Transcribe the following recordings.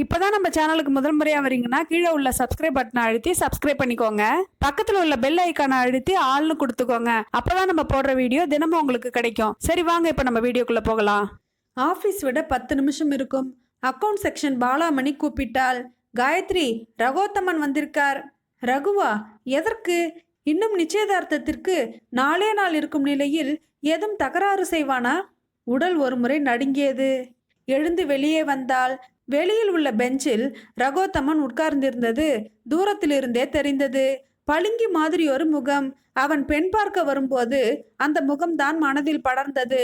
இப்போதான் நம்ம சேனலுக்கு முதல் முறையாக வரீங்கன்னா கீழே உள்ள சப்ஸ்கிரைப் பட்டனை அழுத்தி சப்ஸ்கிரைப் பண்ணிக்கோங்க. பக்கத்தில் உள்ள பெல் ஐக்கானை அழுத்தி ஆள்னு கொடுத்துக்கோங்க. அப்போதான் நம்ம போடுற வீடியோ தினமும் உங்களுக்கு கிடைக்கும். சரி வாங்க இப்போ நம்ம வீடியோக்குள்ளே போகலாம். ஆஃபீஸ் விட பத்து நிமிஷம் இருக்கும். அக்கவுண்ட் செக்ஷன் பாலாமணி கூப்பிட்டாள். காயத்ரி ரகோத்தமன் வந்திருக்கார். ரகுவா எதற்கு? இன்னும் நிச்சயதார்த்தத்திற்கு நாளே நாள் இருக்கும் நிலையில் ஏதும் தகராறு செய்வானா? உடல் ஒருமுறை நடுங்கியது. எழுந்து வெளியே வந்தால் வெளியில் உள்ள பெஞ்சில் ரகோத்தமன் உட்கார்ந்திருந்தது. தூரத்திலிருந்தே தெரிந்தது. பளிங்கி மாதிரி ஒரு முகம். அவன் பெண் பார்க்க வரும்போது அந்த முகம்தான் மனதில் படர்ந்தது.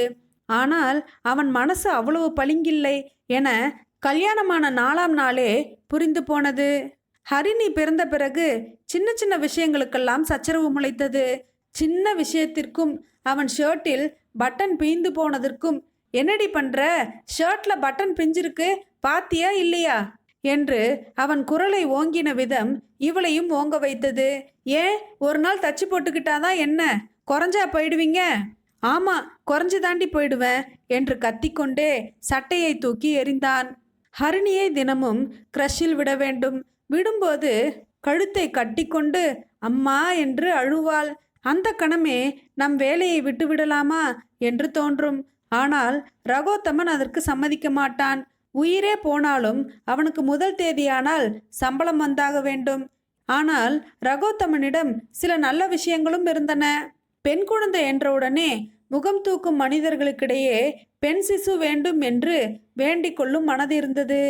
ஆனால் அவன் மனசு அவ்வளவு பளிங்கில்லை என கல்யாணமான நாலாம் நாளே புரிந்து போனது. ஹரிணி பிறந்த பிறகு சின்ன சின்ன விஷயங்களுக்கெல்லாம் சச்சரவு முளைத்தது. சின்ன விஷயத்திற்கும் அவன் ஷர்ட்டில் பட்டன் பீந்து போனதற்கும் என்னடி பண்ற? ஷர்ட்ல பட்டன் பிஞ்சிருக்கு பாத்தியா இல்லையா? என்று அவன் குரலை ஓங்கின விதம் இவளையும் ஓங்க வைத்தது. ஏன்? ஒரு நாள் தச்சு போட்டுக்கிட்டாதான் என்ன? குறைஞ்சா போயிடுவீங்க? ஆமா குறைஞ்சு தாண்டி போயிடுவேன் என்று கத்திக்கொண்டே சட்டையை தூக்கி எறிந்தான். ஹரிணியை தினமும் க்ரஷில் விட வேண்டும். விடும்போது கழுத்தை கட்டிக்கொண்டு அம்மா என்று அழுவாள். அந்த கணமே நம் வேலையை விட்டு விடலாமா? என்று தோன்றும். ஆனால் ரகோத்தமன் அதற்கு சம்மதிக்க மாட்டான். உயிரே போனாலும் அவனுக்கு முதல் தேதியானால் சம்பளம் வந்தாக வேண்டும். ஆனால் ரகோத்தமனிடம் சில நல்ல விஷயங்களும் இருந்தன. பெண் குழந்தை என்றவுடனே முகம் தூக்கும் மனிதர்களுக்கிடையே பெண் சிசு வேண்டும் என்று வேண்டிக் கொள்ளும் மனது இருந்தது.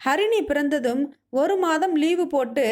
ஹரிணி பிறந்ததும் ஒரு மாதம் லீவு போட்டு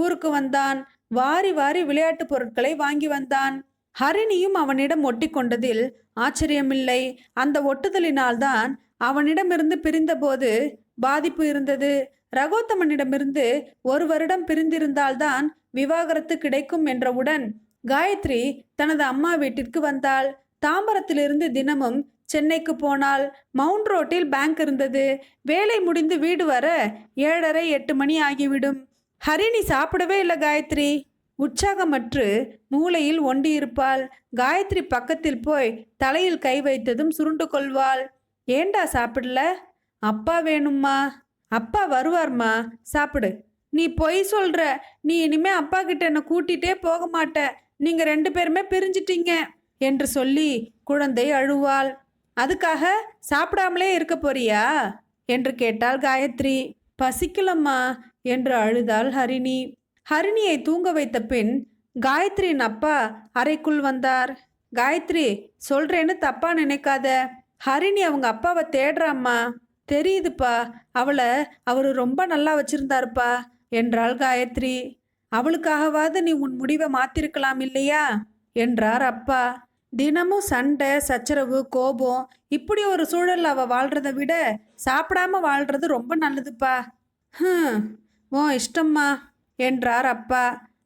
ஊருக்கு வந்தான். வாரி வாரி விளையாட்டு பொருட்களை வாங்கி வந்தான். ஹரிணியும் அவனிடம் ஒட்டி கொண்டதில் ஆச்சரியமில்லை. அந்த ஒட்டுதலினால்தான் அவனிடமிருந்து பிரிந்தபோது பாதிப்பு இருந்தது. ரகோத்தமனிடமிருந்து ஒரு வருடம் பிரிந்திருந்தால்தான் விவாகரத்து கிடைக்கும் என்றவுடன் காயத்ரி தனது அம்மா வீட்டிற்கு வந்தாள். தாம்பரத்திலிருந்து தினமும் சென்னைக்கு போனால் மவுண்ட் ரோட்டில் பேங்க் இருந்தது. வேலை முடிந்து வீடு வர ஏழரை எட்டு மணி ஆகிவிடும். ஹரிணி சாப்பிடவே இல்லை காயத்ரி. உற்சாகமற்று மூளையில் ஒண்டி இருப்பாள் காயத்ரி பக்கத்தில் போய் தலையில் கை வைத்ததும் சுருண்டு கொள்வாள். ஏண்டா சாப்பிடல? அப்பா வேணும்மா. அப்பா வருவார்மா? சாப்பிடு. நீ பொய் சொல்ற. நீ இனிமே அப்பா கிட்ட என்னை கூட்டிகிட்டே போக மாட்ட. நீங்க ரெண்டு பேருமே பிரிஞ்சிட்டீங்க. என்று சொல்லி குழந்தை அழுவாள். அதுக்காக சாப்பிடாமலே இருக்க போறியா? என்று கேட்டாள் காயத்ரி. பசிக்கலம்மா என்று அழுதாள் ஹரிணி. ஹரிணியை தூங்க வைத்த பின் காயத்ரியின் அப்பா அறைக்குள் வந்தார். காயத்ரி சொல்றேன்னு தப்பா நினைக்காத. ஹரிணி அவங்க அப்பாவை தேடுறாம்மா தெரியுதுப்பா. அவளை அவர் ரொம்ப நல்லா வச்சிருந்தாருப்பா. என்றாள் காயத்ரி. அவளுக்காகவாது நீ உன் முடிவை மாத்திருக்கலாம் இல்லையா? என்றார் அப்பா. தினமும் சண்டை சச்சரவு கோபம் இப்படி ஒரு சூழல் அவ வாழ்றதை விட சாப்பிடாம வாழ்றது ரொம்ப நல்லதுப்பா. ஹம். ஓ இஷ்டம்மா. என்றார் அப்பா.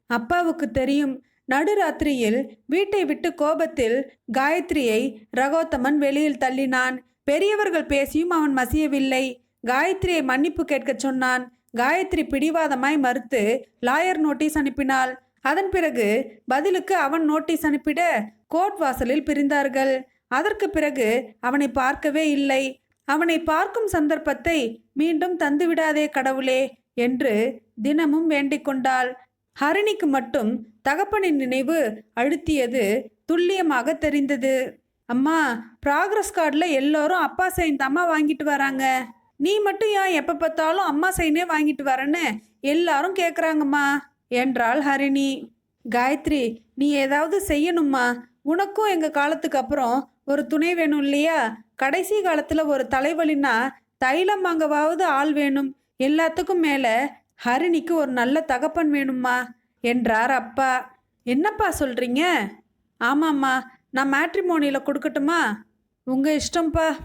அப்பாவுக்கு தெரியும் நடுராத்திரியில் வீட்டை விட்டு கோபத்தில் காயத்ரியை ரகோத்தமன் வெளியில் தள்ளினான். பெரியவர்கள் பேசியும் அவன் மசியவில்லை. காயத்ரியை மன்னிப்பு கேட்கச் சொன்னான். காயத்ரி பிடிவாதமாய் மறுத்து லாயர் நோட்டீஸ் அனுப்பினாள். அதன் பிறகு பதிலுக்கு அவன் நோட்டீஸ் அனுப்பிட கோர்ட் வாசலில் பிரிந்தார்கள். அதற்கு பிறகு அவனை பார்க்கவே இல்லை. அவனை பார்க்கும் சந்தர்ப்பத்தை மீண்டும் தந்துவிடாதே கடவுளே. என்று தினமும் வேண்டிக்கொண்டாள். ஹரிணிக்கு மட்டும் தகப்பனின் நினைவு அழுத்தியது துல்லியமாக தெரிந்தது. அம்மா ப்ராக்ரஸ் கார்டில் எல்லோரும் அப்பா சைன் தாம்மா வாங்கிட்டு வராங்க. நீ மட்டும் ஏன் எப்போ பார்த்தாலும் அம்மா சைனே வாங்கிட்டு வரேன்னு எல்லாரும் கேட்குறாங்கம்மா என்றாள் ஹரிணி. காயத்ரி நீ ஏதாவது செய்யணும்மா. உனக்கும் எங்கள் காலத்துக்கு அப்புறம் ஒரு துணை வேணும் இல்லையா? கடைசி காலத்தில் ஒரு தலைவலின்னா தைலம் வாங்கவாவது ஆள் வேணும். எல்லாத்துக்கும் மேலே ஹரிணிக்கு ஒரு நல்ல தகப்பன் வேணும்மா என்றார் அப்பா. என்னப்பா சொல்கிறீங்க ஆமாம்மா நான் மேட்ரிமோனியில் கொடுக்கட்டுமா? உங்கள் இஷ்டம்ப்பா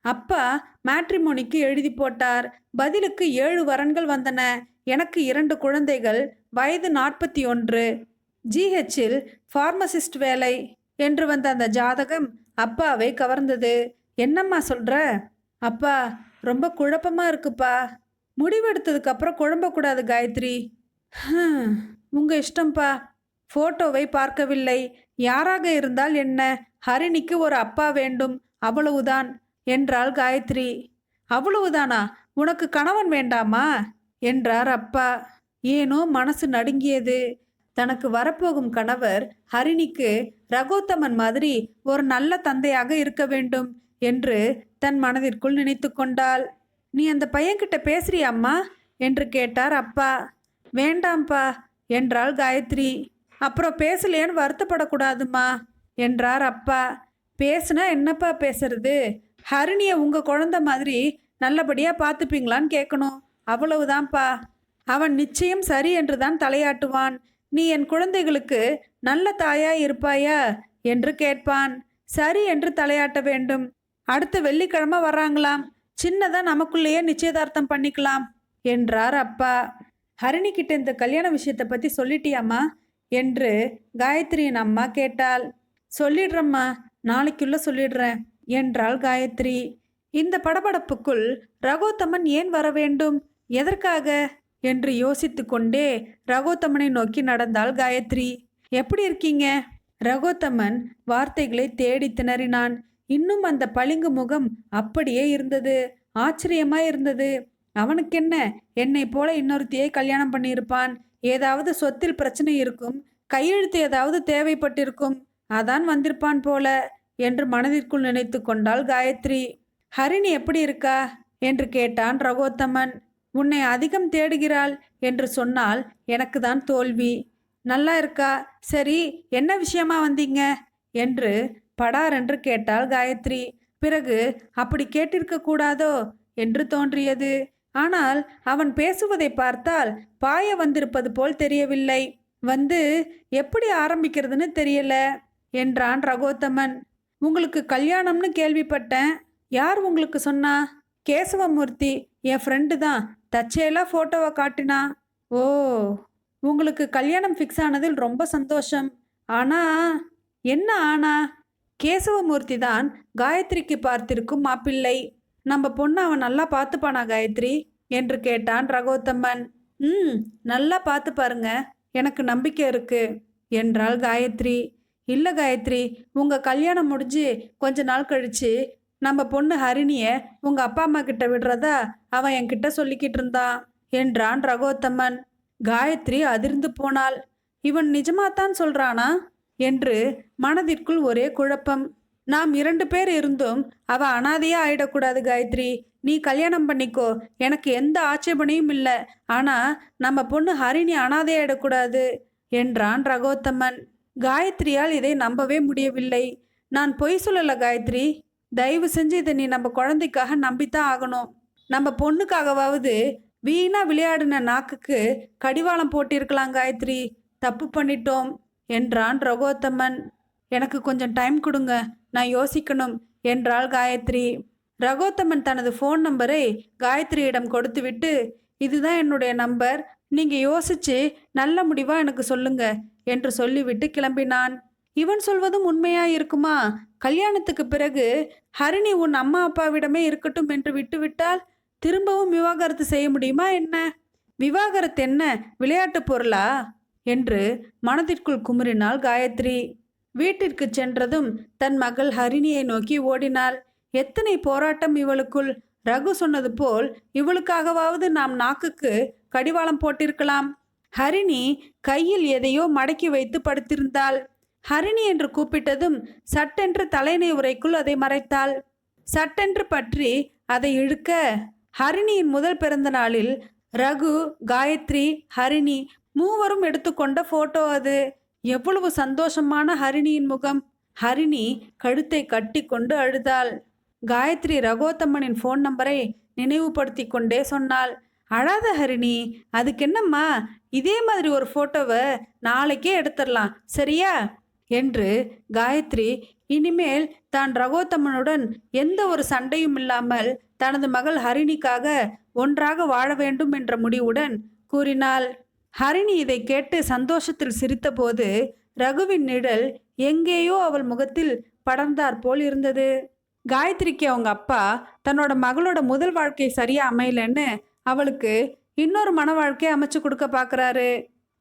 அப்பா மேட்ரிமோனிக்கு எழுதி போட்டார். பதிலுக்கு ஏழு வரன்கள் வந்தன. எனக்கு இரண்டு குழந்தைகள் வயது நாற்பத்தி ஒன்று. ஜிஹெச்சில் ஃபார்மசிஸ்ட் வேலை என்று வந்த அந்த ஜாதகம் அப்பாவை கவர்ந்தது. என்னம்மா சொல்கிற அப்பா ரொம்ப குழப்பமாக இருக்குப்பா. முடிவெடுத்ததுக்கு அப்புறம் குழம்பக்கூடாது காயத்ரி. உங்கள் உங்க இஷ்டம்ப்பா போட்டோவை பார்க்கவில்லை. யாராக இருந்தால் என்ன? ஹரிணிக்கு ஒரு அப்பா வேண்டும். அவ்வளவுதான் என்றாள் காயத்ரி. அவ்வளவுதானா? உனக்கு கணவன் வேண்டாமா? என்றார் அப்பா. ஏனோ மனசு நடுங்கியது. தனக்கு வரப்போகும் கணவர் ஹரிணிக்கு ரகோத்தமன் மாதிரி ஒரு நல்ல தந்தையாக இருக்க வேண்டும் என்று தன் மனதிற்குள் நினைத்து கொண்டாள். நீ அந்த பையன்கிட்ட பேசுறியாம்மா என்று கேட்டார். அப்பா வேண்டாம்ப்பா என்றாள் காயத்ரி. அப்புறம் பேசலையேன்னு வருத்தப்படக்கூடாதுமா என்றார் அப்பா. பேசுனா என்னப்பா பேசுறது? ஹரிணியை உங்கள் குழந்த மாதிரி நல்லபடியாக பார்த்துப்பீங்களான்னு கேட்கணும் அவ்வளவுதான்ப்பா. அவன் நிச்சயம் சரி என்று தான் தலையாட்டுவான். நீ என் குழந்தைகளுக்கு நல்ல தாயா இருப்பாயா? என்று கேட்பான். சரி என்று தலையாட்ட வேண்டும். அடுத்த வெள்ளிக்கிழமை வர்றாங்களாம். சின்னதா நமக்குள்ளேயே நிச்சயதார்த்தம் பண்ணிக்கலாம் என்றார் அப்பா. ஹரிணி கிட்ட இந்த கல்யாண விஷயத்தை பத்தி சொல்லிட்டியாம்மா? என்று காயத்ரியின் அம்மா கேட்டாள். சொல்லிடுறம்மா நாளைக்குள்ள சொல்லிடுறேன் என்றாள் காயத்ரி. இந்த படபடப்புக்குள் ரகோத்தமன் ஏன் வர வேண்டும்? எதற்காக? என்று யோசித்து கொண்டே ரகோத்தமனை நோக்கி நடந்தாள் காயத்ரி. எப்படி இருக்கீங்க? ரகோத்தமன் வார்த்தைகளை தேடி திணறினான். இன்னும் அந்த பளிங்கு முகம் அப்படியே இருந்தது. ஆச்சரியமா இருந்தது. அவனுக்கென்ன? என்னை போல இன்னொருத்தியை கல்யாணம் பண்ணியிருப்பான். ஏதாவது சொத்தில் பிரச்சனை இருக்கும். கையெழுத்து ஏதாவது தேவைப்பட்டிருக்கும். அதான் வந்திருப்பான் போல என்று மனதிற்குள் நினைத்து கொண்டாள் காயத்ரி. ஹரிணி எப்படி இருக்கா? என்று கேட்டான் ரகோத்தமன். உன்னை அதிகம் தேடுகிறாள் என்று சொன்னால் எனக்கு தான் தோல்வி. நல்லா இருக்கா? சரி என்ன விஷயமா வந்தீங்க? என்று படார் என்று கேட்டாள் காயத்ரி. பிறகு அப்படி கேட்டிருக்க கூடாதோ? என்று தோன்றியது. ஆனால் அவன் பேசுவதை பார்த்தால் பாய வந்திருப்பது போல் தெரியவில்லை. வந்து எப்படி ஆரம்பிக்கிறதுன்னு தெரியல என்றான் ரகோத்தமன். உங்களுக்கு கல்யாணம்னு கேள்விப்பட்டேன். யார் உங்களுக்கு சொன்னா? கேசவமூர்த்தி என் ஃப்ரெண்டு தான். தச்சையெல்லாம் ஃபோட்டோவை காட்டினா. ஓ உங்களுக்கு கல்யாணம் ஃபிக்ஸ் ஆனதில் ரொம்ப சந்தோஷம். ஆனா என்ன ஆனா? கேசவமூர்த்தி தான் காயத்ரிக்கு பார்த்திருக்கும் மாப்பிள்ளை. நம்ம பொண்ணு அவன் நல்லா பார்த்துப்பானா காயத்ரி? என்று கேட்டான் ரகோத்தமன் ம் நல்லா பார்த்து பாருங்க. எனக்கு நம்பிக்கை இருக்கு என்றாள் காயத்ரி. இல்லை காயத்ரி உங்கள் கல்யாணம் முடிஞ்சு கொஞ்ச நாள் கழிச்சு நம்ம பொண்ணு ஹரிணியை உங்கள் அப்பா அம்மா கிட்ட விடுறதா அவன் என்கிட்ட சொல்லிக்கிட்டு இருந்தான் என்றான் ரகோத்தமன் காயத்ரி அதிர்ந்து போனாள். இவன் நிஜமாத்தான் சொல்றானா? என்று மனதிற்குள் ஒரே குழப்பம். நாம் இரண்டு பேர் இருந்தும் அவ அனாதையா ஆயிடக்கூடாது காயத்ரி. நீ கல்யாணம் பண்ணிக்கோ. எனக்கு எந்த ஆட்சேபனையும் இல்லை. ஆனா நம்ம பொண்ணு ஹரிணி அனாதையாயிடக்கூடாது என்றான் ரகோத்தமன். காயத்ரியால் இதை நம்பவே முடியவில்லை. நான் பொய் சொல்லல காயத்ரி. தயவு செஞ்சு இதை நீ நம்ம குழந்தைக்காக நம்பித்தான் ஆகணும். நம்ம பொண்ணுக்காகவாவது வீணா விளையாடின நாக்குக்கு கடிவாளம் போட்டிருக்கலாம் காயத்ரி. தப்பு பண்ணிட்டோம். என்றான் ரகோத்தமன் எனக்கு கொஞ்சம் டைம் கொடுங்க. நான் யோசிக்கணும் என்றாள் காயத்ரி. ரகோத்தமன் தனது ஃபோன் நம்பரை காயத்ரியிடம் கொடுத்துவிட்டு இதுதான் என்னுடைய நம்பர் நீங்க யோசிச்சு நல்ல முடிவா எனக்கு சொல்லுங்க என்று சொல்லிவிட்டு கிளம்பினான். இவன் சொல்வதும் உண்மையா இருக்குமா? கல்யாணத்துக்கு பிறகு ஹரிணி உன் அம்மா அப்பாவிடமே இருக்கட்டும் என்று விட்டுவிட்டால் திரும்பவும் விவாகரத்து செய்ய முடியுமா என்ன? விவாகரத்து என்ன? விளையாட்டு பொருளா? என்று மனதிற்குள் குமுறினாள் காயத்ரி. வீட்டிற்கு சென்றதும் தன் மகள் ஹரிணியை நோக்கி ஓடினாள். எத்தனை போராட்டம் இவளுக்குள்? ரகு சொன்னது போல் இவளுக்காகவாவது நாம் நாக்குக்கு கடிவாளம் போட்டிருக்கலாம். ஹரிணி கையில் எதையோ மடக்கி வைத்து படுத்திருந்தாள். ஹரிணி என்று கூப்பிட்டதும் சட்டென்று தலைநை உரைக்குள் அதை மறைத்தாள். சட்டென்று பற்றி அதை இழுக்க ஹரிணியின் முதல் பிறந்த நாளில் ரகு காயத்ரி ஹரிணி மூவரும் எடுத்துக்கொண்ட போட்டோ அது. எவ்வளவு சந்தோஷமான ஹரிணியின் முகம். ஹரிணி கழுத்தை கட்டி கொண்டு அழுதாள். காயத்ரி ரகோத்தம்மனின் ஃபோன் நம்பரை நினைவுபடுத்தி கொண்டே சொன்னாள். அழாத ஹரிணி அதுக்கு என்னம்மா? இதே மாதிரி ஒரு ஃபோட்டோவை நாளைக்கே எடுத்துடலாம். சரியா? என்று காயத்ரி இனிமேல் தான் ரகோத்தமனுடன் எந்த ஒரு சண்டையும் இல்லாமல் தனது மகள் ஹரிணிக்காக ஒன்றாக வாழ வேண்டும் என்ற முடிவுடன் கூறினாள். ஹரிணி இதை கேட்டு சந்தோஷத்தில் சிரித்தபோது ரகுவின் நிழல் எங்கேயோ அவள் முகத்தில் படர்ந்தாற் போல் இருந்தது. காயத்ரிக்கு அவங்க அப்பா தன்னோட மகளோட முதல் வாழ்க்கை சரியா அமையலன்னு அவளுக்கு இன்னொரு மன வாழ்க்கை அமைச்சு கொடுக்க பார்க்குறாரு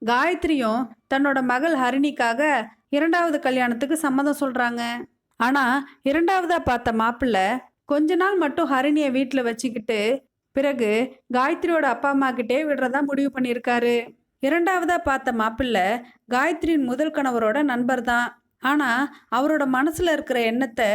காயத்ரியும் தன்னோட மகள் ஹரிணிக்காக இரண்டாவது கல்யாணத்துக்கு சம்மதம் சொல்கிறாங்க ஆனால் இரண்டாவதாக பார்த்த மாப்பிள்ள கொஞ்ச நாள் மட்டும் ஹரிணியை வீட்டில் வச்சுக்கிட்டு பிறகு காயத்ரியோட அப்பா அம்மா கிட்டே விடுறதா முடிவு பண்ணியிருக்காரு. இரண்டாவதாக பார்த்த மாப்பிள்ளை காயத்ரியின் முதல் கணவரோட நண்பர் தான் ஆனால் அவரோட மனசில் இருக்கிற எண்ணத்தை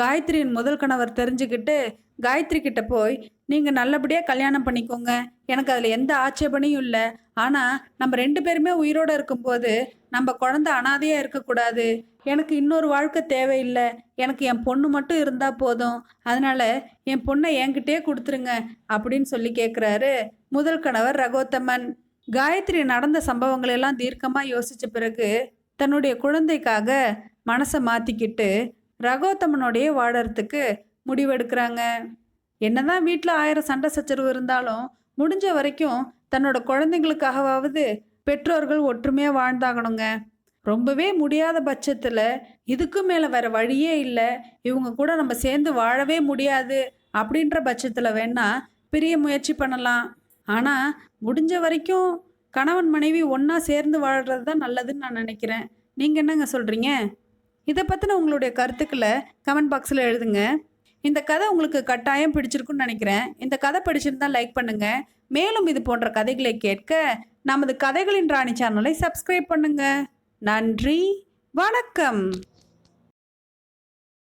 காயத்ரியின் முதல் கணவர் தெரிஞ்சுக்கிட்டு காயத்ரி கிட்ட போய் நீங்கள் நல்லபடியாக கல்யாணம் பண்ணிக்கோங்க. எனக்கு அதில் எந்த ஆட்சேபனையும் இல்லை. ஆனால் நம்ம ரெண்டு பேருமே உயிரோடு இருக்கும்போது நம்ம குழந்தை அனாதையாக இருக்கக்கூடாது. எனக்கு இன்னொரு வாழ்க்கை தேவையில்லை. எனக்கு என் பொண்ணு மட்டும் இருந்தால் போதும். அதனால் என் பொண்ணை என்கிட்டயே கொடுத்துருங்க. அப்படின்னு சொல்லி கேட்குறாரு முதல் கணவர் ரகோத்தமன். காயத்ரி நடந்த சம்பவங்களை எல்லாம் யோசித்த பிறகு தன்னுடைய குழந்தைக்காக மனசை மாற்றிக்கிட்டு ரகோத்தமனோடைய வாழறதுக்கு முடிவெடுக்கிறாங்க. என்னதான் வீட்டில் ஆயிரம் சண்டை சச்சரவு இருந்தாலும் முடிஞ்ச வரைக்கும் தன்னோட குழந்தைங்களுக்காகவாவது பெற்றோர்கள் ஒற்றுமையாக வாழ்ந்தாகணுங்க. ரொம்பவே முடியாத பட்சத்தில் இதுக்கும் மேலே வேற வழியே இல்லை. இவங்க கூட நம்ம சேர்ந்து வாழவே முடியாது அப்படின்ற பட்சத்தில் வேணால் பெரிய முயற்சி பண்ணலாம். ஆனால் முடிஞ்ச வரைக்கும் கணவன் மனைவி ஒன்றா சேர்ந்து வாழ்கிறது தான் நல்லதுன்னு நான் நினைக்கிறேன். நீங்கள் என்னங்க சொல்கிறீங்க இதை பற்றின உங்களுடைய கருத்துக்களை கமெண்ட் பாக்ஸில் எழுதுங்க. இந்த கதை உங்களுக்கு கட்டாயம் பிடிச்சிருக்குன்னு நினைக்கிறேன். இந்த கதை பிடிச்சிருந்தா லைக் பண்ணுங்கள் மேலும் இது போன்ற கதைகளை கேட்க நமது கதைகளின் ராணி சேனலை சப்ஸ்கிரைப் பண்ணுங்கள் நன்றி. வணக்கம்.